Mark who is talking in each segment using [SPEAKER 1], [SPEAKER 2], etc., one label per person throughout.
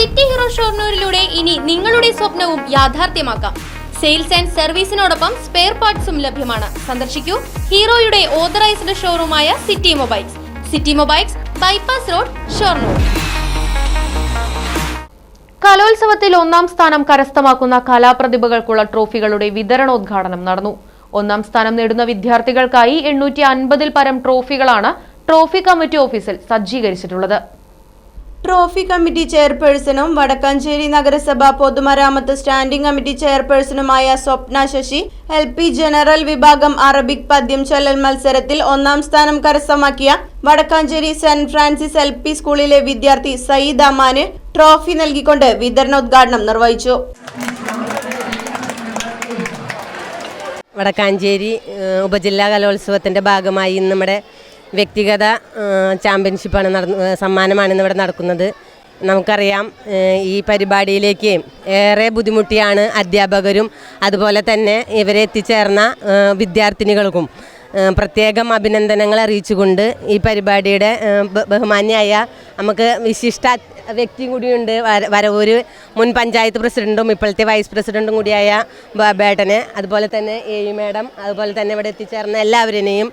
[SPEAKER 1] City hero ഷോർണൂരിലൂടെ ഇനി നിങ്ങളുടെ സ്വപ്നവും യാഥാർത്ഥ്യമാക്കാം. സെയിൽസ് ആൻഡ് സർവീസിനോടൊപ്പം സ്പെയർ പാർട്സും ലഭ്യമാണ്. സന്ദർശിക്കൂ ഹീറോയുടെ authorised ഷോറൂമായ city mobiles. City mobiles bypass road Shoranur. കലോത്സവത്തിൽ ഒന്നാം സ്ഥാനം കരസ്ഥമാക്കുന്ന കലാപ്രതിഭകൾക്കുള്ള ട്രോഫികളുടെ വിതരണോദ്ഘാടനം നടന്നു. ഒന്നാം സ്ഥാനം നേടുന്ന വിദ്യാർത്ഥികൾക്കായി എണ്ണൂറ്റി അൻപതിൽ പരം ട്രോഫികളാണ് ട്രോഫി കമ്മിറ്റി ഓഫീസിൽ സജ്ജീകരിച്ചിട്ടുള്ളത്.
[SPEAKER 2] ട്രോഫി കമ്മിറ്റി ചെയർപേഴ്സണും വടക്കാഞ്ചേരി നഗരസഭ പൊതുമരാമത്ത് standing committee ചെയർപേഴ്സണുമായ Swapna Sasi L P general വിഭാഗം അറബിക് പദ്യം ചൊല്ലൽ മത്സരത്തിൽ ഒന്നാം സ്ഥാനം കരസ്ഥമാക്കിയ Vadakkanchery saint Francis L P സ്കൂളിലെ വിദ്യാർത്ഥി സയ്യിദ് അമാന് ട്രോഫി നൽകിക്കൊണ്ട് വിതരണോദ്ഘാടനം നിർവഹിച്ചു.
[SPEAKER 3] വടക്കാഞ്ചേരി ഉപജില്ലാ കലോത്സവത്തിന്റെ ഭാഗമായി നമ്മുടെ വ്യക്തിഗത ചാമ്പ്യൻഷിപ്പാണ് നടന്ന സമ്മാനമാണ് ഇന്നിവിടെ നടക്കുന്നത്. നമുക്കറിയാം ഈ പരിപാടിയിലേക്ക് ഏറെ ബുദ്ധിമുട്ടിയാണ് അധ്യാപകരും അതുപോലെ തന്നെ ഇവരെ എത്തിച്ചേർന്ന വിദ്യാർത്ഥിനികൾക്കും. പ്രത്യേകം അഭിനന്ദനങ്ങൾ അറിയിച്ചുകൊണ്ട് ഈ പരിപാടിയുടെ ബഹുമാന്യായ നമുക്ക് വിശിഷ്ട വ്യക്തി കൂടിയുണ്ട് വര- വരവൂര് മുൻ പഞ്ചായത്ത് പ്രസിഡന്റും ഇപ്പോഴത്തെ വൈസ് പ്രസിഡന്റും കൂടിയായ ബാബേട്ടനെ അതുപോലെ തന്നെ എ യു മാഡം അതുപോലെ തന്നെ ഇവിടെ എത്തിച്ചേർന്ന എല്ലാവരെയും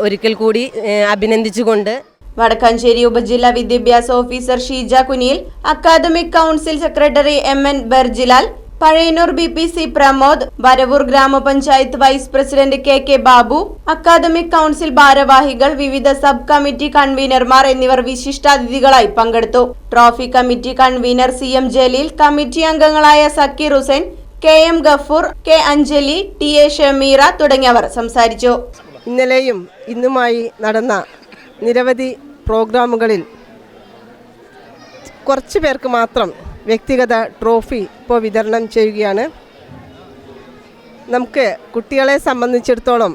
[SPEAKER 3] ഒരിക്കൽ കൂടി അഭിനന്ദിച്ചുകൊണ്ട്
[SPEAKER 2] വടക്കാഞ്ചേരി ഉപജില്ലാ വിദ്യാഭ്യാസ officer Sheeja Kuniyil academic council secretary M N Barjilal Pazhayannur B P C Pramod Varavoor ഗ്രാമപഞ്ചായത്ത് vice president K K Babu academic council ഭാരവാഹികൾ വിവിധ സബ് കമ്മിറ്റി കൺവീനർമാർ എന്നിവർ വിശിഷ്ടാതിഥികളായി പങ്കെടുത്തു. Trophy committee convener C M Jaleel committee അംഗങ്ങളായ Sakkeer Hussain K M Gafoor K Anjali T A Shameera തുടങ്ങിയവർ സംസാരിച്ചു.
[SPEAKER 4] ഇന്നലെയും ഇന്നുമായി നടന്ന നിരവധി പ്രോഗ്രാമുകളിൽ കുറച്ച് പേർക്ക് മാത്രം വ്യക്തിഗത ട്രോഫി ഇപ്പോൾ വിതരണം ചെയ്യുകയാണ്. നമുക്ക് കുട്ടികളെ സംബന്ധിച്ചിടത്തോളം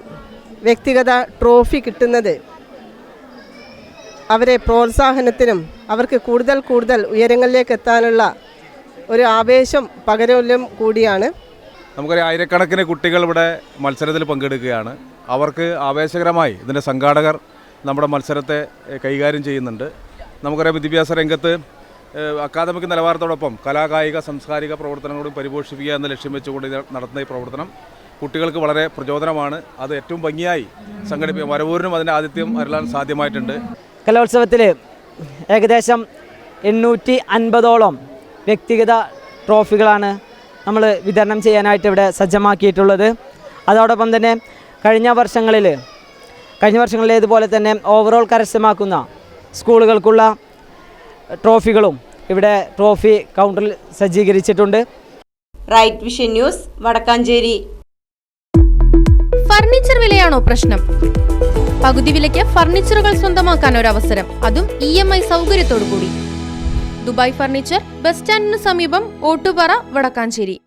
[SPEAKER 4] വ്യക്തിഗത ട്രോഫി കിട്ടുന്നത് അവരെ പ്രോത്സാഹനത്തിനും അവർക്ക് കൂടുതൽ കൂടുതൽ ഉയരങ്ങളിലേക്ക് എത്താനുള്ള ഒരു ആവേശം പകരലും കൂടിയാണ്.
[SPEAKER 5] നമുക്കറിയാം ആയിരക്കണക്കിന് കുട്ടികൾ ഇവിടെ മത്സരത്തിൽ പങ്കെടുക്കുകയാണ്. അവർക്ക് ആവേശകരമായി ഇതിന്റെ സംഘാടകർ നമ്മുടെ മത്സരത്തെ കൈകാര്യം ചെയ്യുന്നുണ്ട്. നമുക്കറിയാം വിദ്യാഭ്യാസ രംഗത്ത് അക്കാദമിക് നിലവാരത്തോടൊപ്പം കലാകായിക സാംസ്കാരിക പ്രവർത്തനങ്ങളും പരിപോഷിപ്പിക്കുക എന്ന ലക്ഷ്യം വെച്ചുകൊണ്ട് നടത്തുന്ന ഈ പ്രവർത്തനം കുട്ടികൾക്ക് വളരെ പ്രചോദനമാണ്. അത് ഏറ്റവും ഭംഗിയായി സംഘടിപ്പിക്കുക വരവൂരിനും അതിന്റെ ആതിഥ്യം വരലാൻ സാധ്യമായിട്ടുണ്ട്.
[SPEAKER 6] കലോത്സവത്തിൽ ഏകദേശം എണ്ണൂറ്റി അൻപതോളം വ്യക്തിഗത ട്രോഫികളാണ് നമ്മൾ വിതരണം ചെയ്യാനായിട്ട് ഇവിടെ സജ്ജമാക്കിയിട്ടുള്ളത്. അതോടൊപ്പം തന്നെ കഴിഞ്ഞ വർഷങ്ങളിൽ കഴിഞ്ഞ വർഷങ്ങളിലേതുപോലെ തന്നെ ഓവറോൾ കരസ്ഥമാക്കുന്ന സ്കൂളുകൾക്കുള്ള ട്രോഫികളും ഇവിടെ ട്രോഫി കൗണ്ടറിൽ സജ്ജീകരിച്ചിട്ടുണ്ട്.
[SPEAKER 2] Right vision news Wadakkanchery.
[SPEAKER 1] Furniture വിലയാണോ പ്രശ്നം? പകുതി വിലയ്ക്ക് ഫർണിച്ചറുകൾ സ്വന്തമാക്കാൻ ഒരു അവസരം അതും ഇ എം ഐ സൗകര്യത്തോടു കൂടി ദുബായ് ഫർണിച്ചർ ബസ് സ്റ്റാൻഡിന് സമീപം ഓട്ടുപാറ വടക്കാഞ്ചേരി.